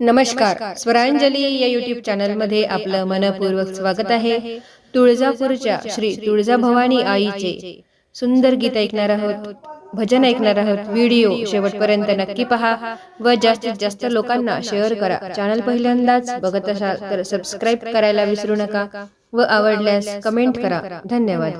नमस्कार. स्वरांजली या युट्यूब चॅनलमध्ये आपलं मनपूर्वक स्वागत आहे. तुळजापूरच्या श्री तुळजाभवानी आईचे सुंदर गीत ऐकणार आहोत. भजन ऐकणार आहोत. व्हिडिओ शेवटपर्यंत नक्की पहा व जास्तीत जास्त लोकांना शेअर करा. चॅनल पहिल्यांदाच बघत असाल तर सबस्क्राईब करायला विसरू नका व आवडल्यास कमेंट करा. धन्यवाद.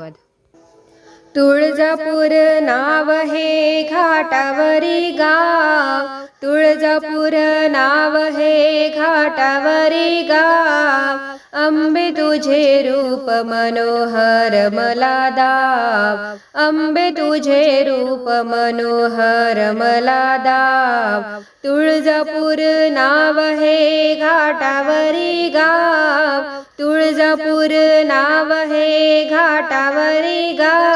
तुळजापूर नाव हे घाटावरी गाव तुळजापूर नाव हे घाटावरी गाव अंबे तुझे रूप मनोहर मला दाव अंबे तुझे रूप मनोहर मला दाव तुळजापूर नाव हे घाटावरी गाव तुळजापूर नाव हे घाटावरी गाव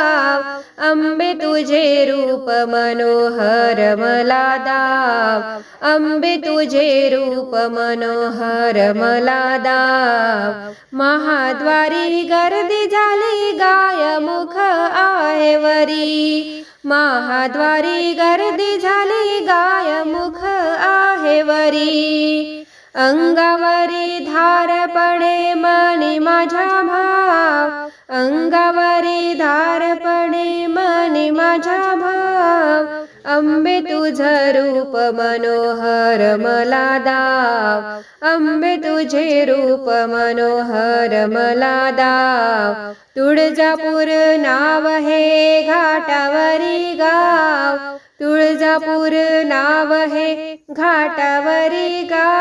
अंबे तुझे रूप मनोहर मला दाव अंबे तुझे रूप मनोहर मला दाव महाद्वारी गर्दी झाली गाय मुख आहे वरी. महाद्वारी गर्दी झाली गाय मुख आहे वरी. अंगावरी धार पडे मणी माझ्या भाव अंगावरी धार पडे मनी माझ्या भाव. अंबे तुझ रूप मनोहर मला दाव. अंबे तुझे रूप मनोहर मला दाव. तुळजापूर नाव हे घाटावरी गाव. तुळजापूर नाव हे घाटावरी गाव.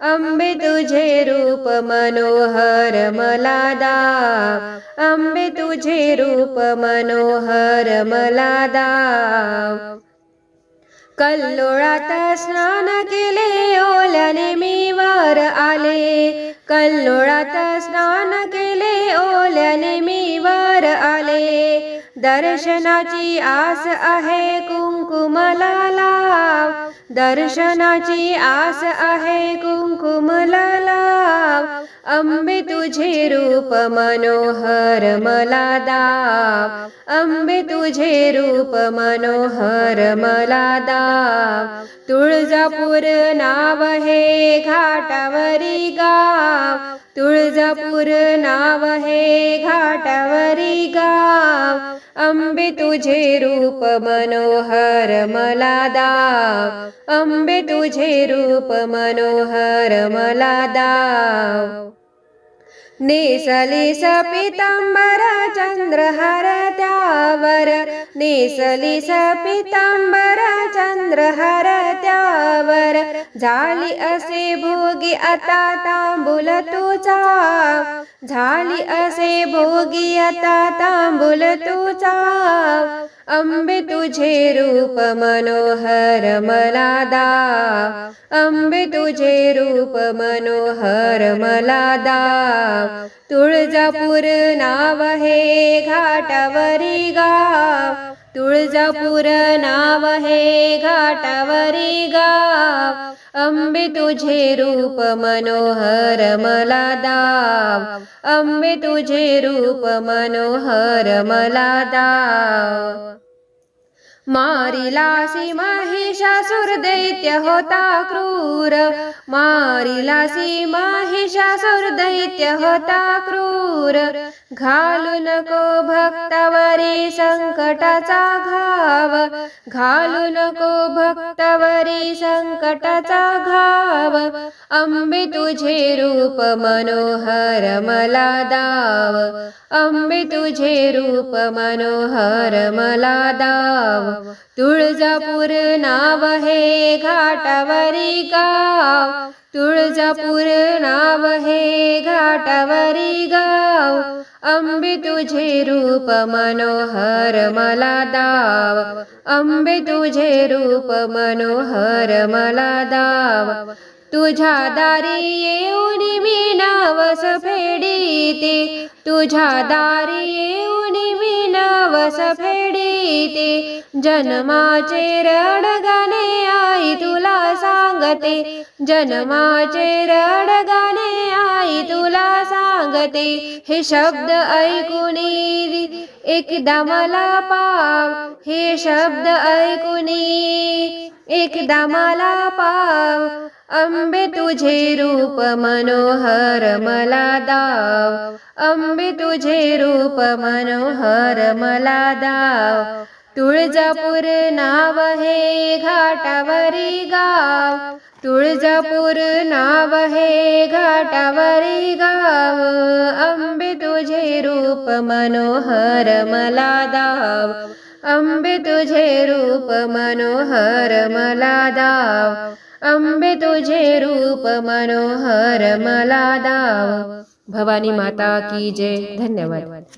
अंबे तुझे रूप मनोहर मला दाव अंबे तुझे रूप मनोहर मला दाव कल्लोळात स्नान केले ओल्याने मी वर आले. कल्लोळात स्नान केले ओल्याने मी दर्शनाची आस आहे कुंकुमला लाव दर्शनाची आस आहे कुंकुमला लाव अंबे तुझे रूप मनोहर मला दाव. अंबे तुझे रूप मनोहर मला दाव. तुळजापूर नाव हे घाटावरी गाव. तुळजापूर नाव हे घाटावरी गाव. अंबे तुझे रूप मनोहर मला दाव अंबे तुझे रूप मनोहर मला दाव नेसलीस पितांबर चंद्रहार त्यावर। नेसलीस पितांबरा चंद्रहार त्यावर। झाली असे भोगी आता तांबूल तुझा झाली असे भोगी आता तांबूल तुझा अंबे तुझे रूप मनोहर मला दाव. अंबे तुझे रूप मनोहर मला दाव. तुळजापूर नाव हे घाटावरी गाव. तुळजापूर नाव हे घाटावरी गाव. अंबे तुझे रूप मनोहर मला दाव. अंबे तुझे रूप मनोहर मला दाव. मारिलासी महिषासुर दैत्य होता क्रूर. मारिलासी महिषासुर दैत्य होता क्रूर. घालू नको भक्तावरी संकटाचा घाव. घालू नको भक्तावरी संकटाचा घाव. अंबे तुझे रूप मनोहर मला दाव. अंबे तुझे रूप मनोहर मला दाव. तुळजापूर नाव हे घाटावरी गाव. तुळजापूर नाव हे घाटावरी गाव. अंबे तुझे रूप मनोहर मला दाव. अंबे तुझे रूप मनोहर मला दाव. तुझ्या दारी येऊन मी नावस फेडीते तुझ्या दारी येऊन मी फेडीते. जन्माचे रडगाणे आई तुला सांगते. जन्माचे रडगाणे आई तुला सांगते. हे शब्द ऐकून एकदा मला पाव. हे शब्द ऐकून एकदा मला पाव अंबे तुझे रूप मनोहर मला दाव. अंबे तुझे रूप मनोहर मला दाव. तुळजापूर नाव हे घाटावरी गाव. तुळजापूर नाव हे घाटावरी गाव. अंबे तुझे रूप मनोहर मला दाव. अंबे तुझे रूप मनोहर मला दाव। अंबे तुझे रूप मनोहर मला दाव। भवानी माता की जय। धन्यवाद।